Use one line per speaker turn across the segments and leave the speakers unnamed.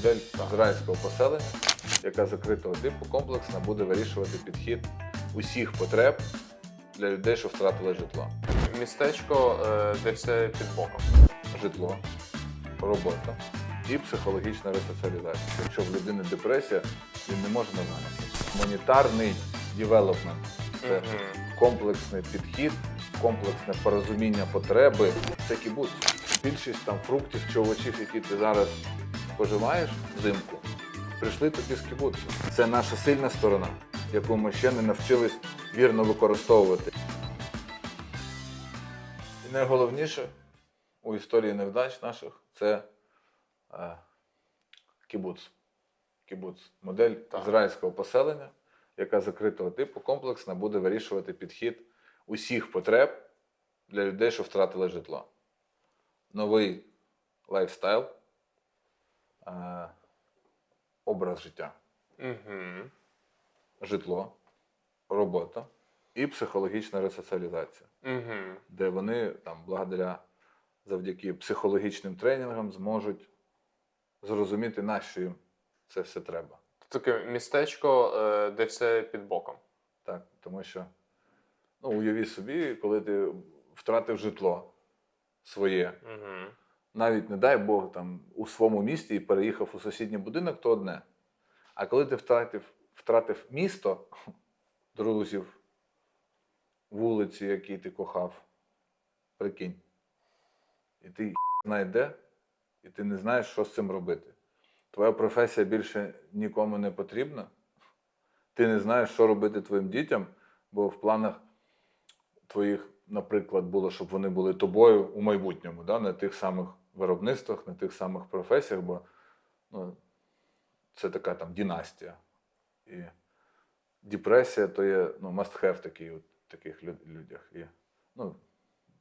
модель ізраїльського поселення, яка закритого типу комплексно буде вирішувати підхід усіх потреб для людей, що втратили житло.
Містечко, е, де все під боком.
Житло, робота і психологічна ресоціалізація. Якщо в людини депресія, він не може нормально. Гуманітарний девелопмент це комплексний підхід, комплексне порозуміння потреби. Це кібуц. Більшість там фруктів чи овочів, які ти зараз споживаєш взимку, прийшли тобі з кібуцу. Це наша сильна сторона, яку ми ще не навчились вірно використовувати. І найголовніше у історії невдач наших це е, кібуц. Кібуц. Модель
Так.
ізраїльського поселення, яка закритого типу комплексно буде вирішувати підхід усіх потреб для людей, що втратили житло. Новий лайфстайл, е, образ життя,
Мгм.
житло, робота і психологічна ресоціалізація.
Мгм.
де вони там благодаря завдяки психологічним тренінгам зможуть зрозуміти, на що їм це все треба.
Таке містечко, е, де все під боком.
Так, тому що ну, уяви собі, коли ти втратив житло своє,
Мгм.
Навіть не дай Бог там у своєму місті і переїхав у сусідній будинок, то одне. А коли ти втратив, втратив місто, друзів, вулиці, які ти кохав, прикинь. І ти знає де, і ти не знаєш, що з цим робити. Твоя професія більше нікому не потрібна. Ти не знаєш, що робити твоїм дітям, бо в планах твоїх, наприклад, було, щоб вони були тобою у майбутньому, да? на тих самих виробництвах, на тих самих професіях, бо ну, це така там династія. І депресія то є ну, must have такий, от, таких люд- людях. І, ну,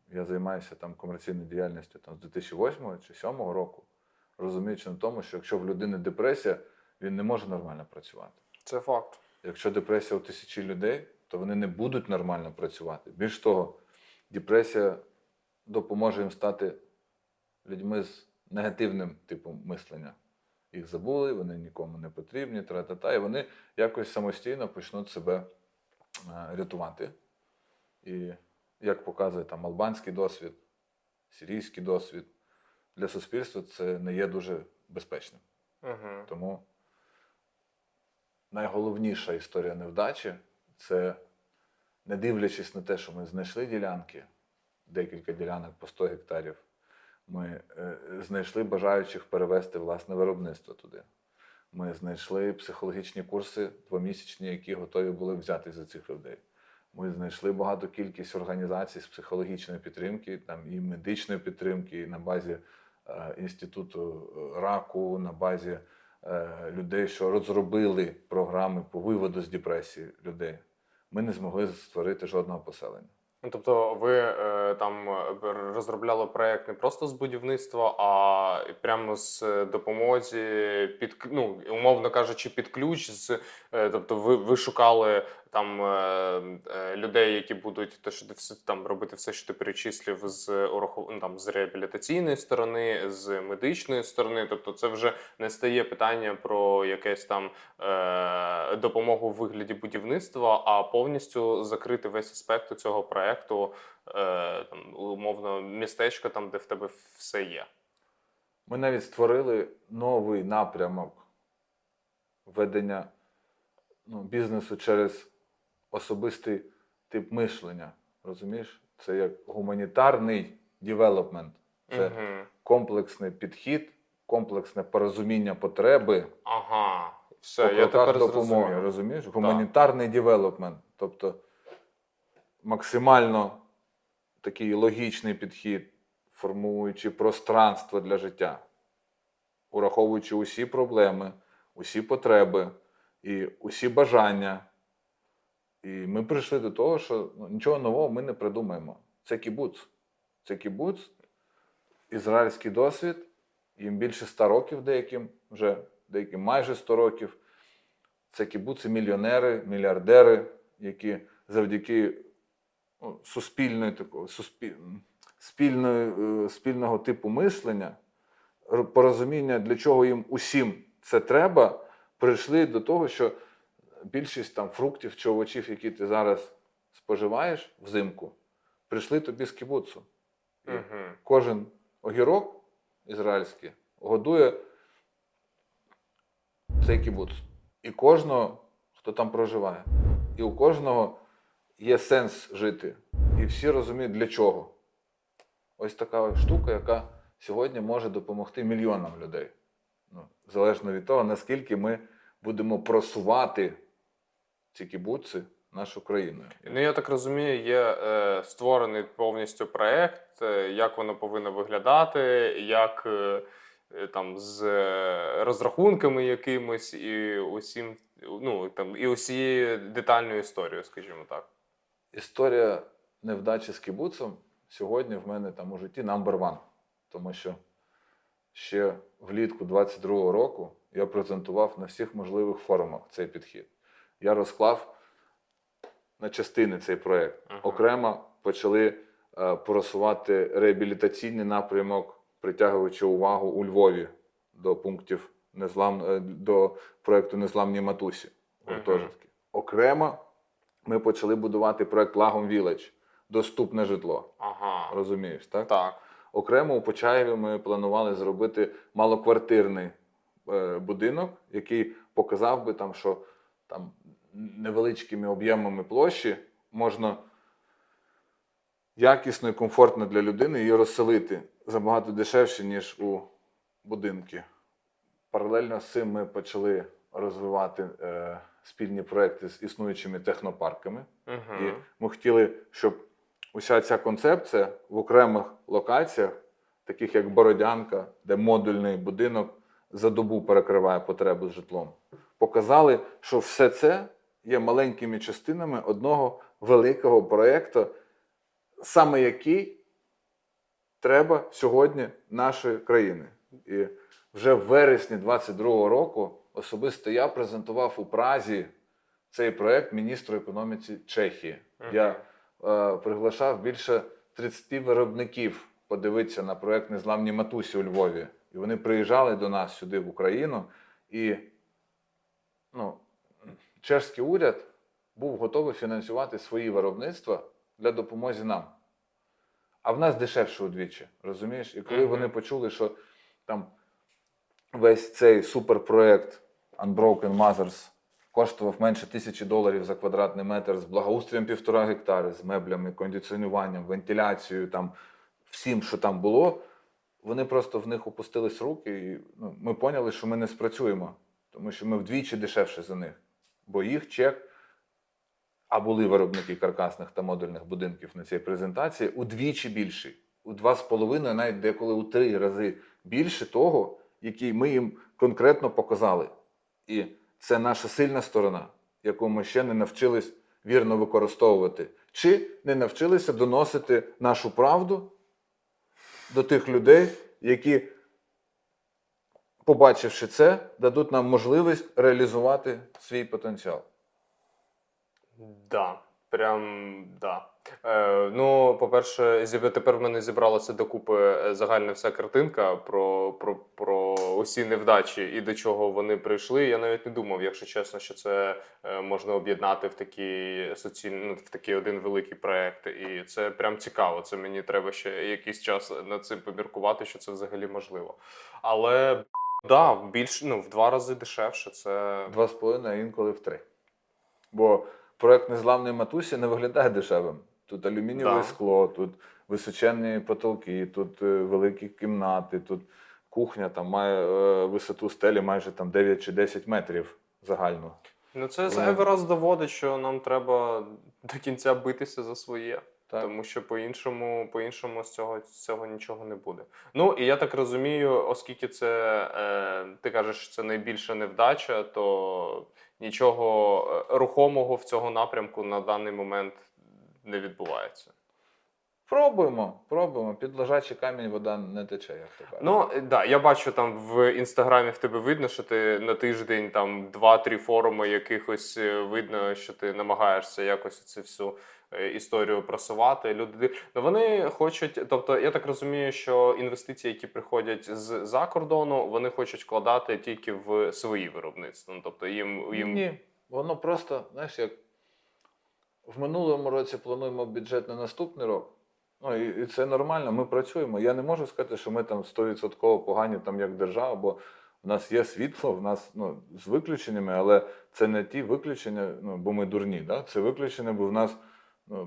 я займаюся там комерційною діяльністю там, з 2008 чи 2007 року, розуміючи на тому, що якщо в людини депресія, він не може нормально працювати.
Це факт.
Якщо депресія у тисячі людей, то вони не будуть нормально працювати. Більш того, депресія допоможе їм стати людьми з негативним типом мислення. Їх забули, вони нікому не потрібні, тра-та-та, і вони якось самостійно почнуть себе е, рятувати. І як показує там албанський досвід, сирійський досвід, для суспільства це не є дуже безпечним.
Мгм.
Тому найголовніша історія невдачі це не дивлячись на те, що ми знайшли ділянки, декілька ділянок по 100 гектарів, ми е, знайшли бажаючих перевести власне виробництво туди. Ми знайшли психологічні курси двомісячні, які готові були взяти за цих людей. Ми знайшли багато кількість організацій з психологічної підтримки, там і медичної підтримки і на базі е, інституту е, раку, на базі е, людей, що розробили програми по виводу з депресії людей. Ми не змогли створити жодного поселення.
Ну, тобто, ви е, там е, розробляли проект не просто з будівництва, а прямо з допомоги під ну, умовно кажучи, під ключ. З е, тобто, ви, ви шукали там е, е, людей, які будуть те, що ти там робити все, що ти перечислив з ну, там з реабілітаційної сторони, з медичної сторони. Тобто, це вже не стає питання про якесь там е, допомогу в вигляді будівництва, а повністю закрити весь аспект цього проекту, е, там умовно містечко, там де в тебе все є.
Ми навіть створили новий напрямок ведення ну, бізнесу через особистий тип мишлення. Розумієш? Це як гуманітарний девелопмент. Це
Мгм.
комплексний підхід, комплексне порозуміння потреби,
Ага, все, я тепер
допомоги. Розумієш? Гуманітарний девелопмент. Тобто максимально такий логічний підхід, формуючи пространство для життя, ураховуючи усі проблеми, усі потреби і усі бажання. І ми прийшли до того, що ну, нічого нового ми не придумаємо. Це кібуц. Це кібуц, ізраїльський досвід, їм більше 100 років деяким, вже деяким майже 100 років. Це кібуци мільйонери, мільярдери, які завдяки ну, суспільної такого, суспіль, спільної, е, спільного типу мислення, порозуміння, для чого їм усім це треба, прийшли до того, що більшість там фруктів чи овочів, які ти зараз споживаєш взимку, прийшли тобі з кібуцу. І
Угу.
Кожен огірок ізраїльський годує цей кібуц. І кожного, хто там проживає. І у кожного є сенс жити. І всі розуміють, для чого. Ось така штука, яка сьогодні може допомогти мільйонам людей. Ну, залежно від того, наскільки ми будемо просувати ці кібуци нашу країною.
Ну, я так розумію, є е, створений повністю проект, е, як воно повинно виглядати, як е, е, там з е, розрахунками якимось, і усім, ну там і усією детальною історією, скажімо так.
Історія невдачі з кібуцем сьогодні в мене там у житті number one. Тому що ще влітку 22-го року я презентував на всіх можливих форумах цей підхід. Я розклав на частини цей проєкт.
Ага.
Окремо почали е, просувати реабілітаційний напрямок, притягуючи увагу у Львові до пунктів незлам... е, до проєкту Незламні матусі.
Ага.
Окремо ми почали будувати проєкт Лагом Віледж доступне житло.
Ага.
Розумієш, так?
Так.
Окремо у Почаєві ми планували зробити малоквартирний е, будинок, який показав би там, що там невеличкими об'ємами площі можна якісно і комфортно для людини її розселити забагато дешевше, ніж у будинки. Паралельно з цим ми почали розвивати е, спільні проекти з існуючими технопарками.
Угу.
І ми хотіли, щоб уся ця концепція в окремих локаціях, таких як Бородянка, де модульний будинок за добу перекриває потребу з житлом, показали, що все це є маленькими частинами одного великого проєкту, саме який треба сьогодні нашої країни. І вже в вересні 22-го року особисто я презентував у Празі цей проект міністру економіці Чехії.
Мгм.
Я е, приглашав більше 30 виробників подивитися на проект Незламні матусі у Львові. І вони приїжджали до нас сюди, в Україну, і ну, чешський уряд був готовий фінансувати свої виробництва для допомоги нам. А в нас дешевше удвічі, розумієш? І коли вони почули, що там весь цей суперпроект Unbroken Mothers коштував менше тисячі доларів за квадратний метр з благоустроєм півтора гектари, з меблями, кондиціонуванням, вентиляцією, там, всім, що там було, вони просто в них опустились руки, і ну, ми поняли, що ми не спрацюємо, тому що ми вдвічі дешевше за них. Бо їх чек, а були виробники каркасних та модульних будинків на цій презентації, удвічі більший. У два з половиною, навіть деколи у три рази більше того, який ми їм конкретно показали. І це наша сильна сторона, яку ми ще не навчились вірно використовувати, чи не навчилися доносити нашу правду до тих людей, які, побачивши це, дадуть нам можливість реалізувати свій потенціал.
Да, прям да. Е, ну, по-перше, тепер в мене зібралася докупи е, загальна вся картинка про, про, про усі невдачі і до чого вони прийшли. Я навіть не думав, якщо чесно, що це е, можна об'єднати в такий соціальний, ну, в такий один великий проект. І це прям цікаво. Це мені треба ще якийсь час над цим поміркувати, що це взагалі можливо. Але да, більш ну, в два рази дешевше. Це
Два з половиною, а інколи в три. Бо проект Незламної матусі не виглядає дешевим. Тут алюмінієве
Да.
скло, тут височенні потолки, тут е, великі кімнати, тут кухня там має е, висоту стелі майже там 9 чи 10 метрів загально.
Ну, це зайвий раз доводить, що нам треба до кінця битися за своє,
Так.
тому що по-іншому, по-іншому з цього, з цього нічого не буде. Ну і я так розумію, оскільки це е, ти кажеш, це найбільша невдача, то нічого е, рухомого в цього напрямку на даний момент не відбувається.
Пробуємо, пробуємо. Під лежачий камінь вода не тече, як то кажуть.
Ну е, да, я бачу там в інстаграмі в тебе видно, що ти на тиждень там два-три форуми якихось е, видно, що ти намагаєшся якось це всю історію просувати. Люди ну, вони хочуть, тобто я так розумію, що інвестиції, які приходять з за кордону, вони хочуть вкладати тільки в свої виробництва. Ну, тобто їм їм
Ні, воно просто, знаєш, як в минулому році плануємо бюджет на наступний рік. Ну і, і це нормально, ми працюємо. Я не можу сказати, що ми там 100% погані там як держава, бо в нас є світло, в нас ну, з виключеннями, але це не ті виключення, ну, бо ми дурні. Да? Це виключення, бо в нас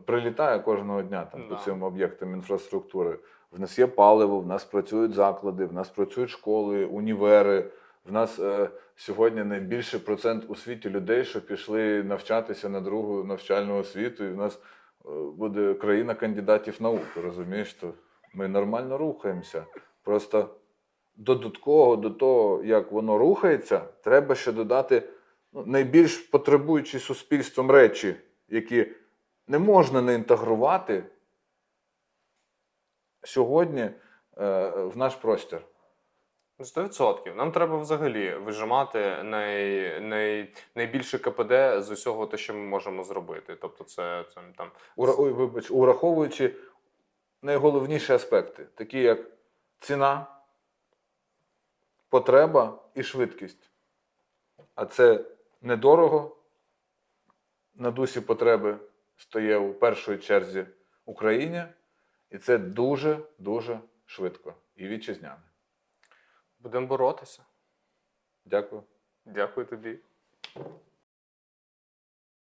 прилітає кожного дня там, по цим об'єктам інфраструктури. В нас є паливо, в нас працюють заклади, в нас працюють школи, універи. В нас е, сьогодні найбільший процент у світі людей, що пішли навчатися на другу навчальну освіту, і в нас е, буде країна кандидатів наук. Розумієш, то ми нормально рухаємося. Просто додатково до того, як воно рухається, треба ще додати ну, найбільш потребуючі суспільством речі, які не можна не інтегрувати сьогодні е, в наш простір.
100%. Нам треба взагалі вижимати най, най, найбільше КПД з усього те, що ми можемо зробити. Тобто, це, це там
Ура- ой, вибач, ураховуючи найголовніші аспекти, такі як ціна, потреба і швидкість. А це недорого. На дусі потреби стає у першій черзі Україні, і це дуже-дуже швидко і вітчизняне.
будемо боротися.
Дякую.
Дякую тобі.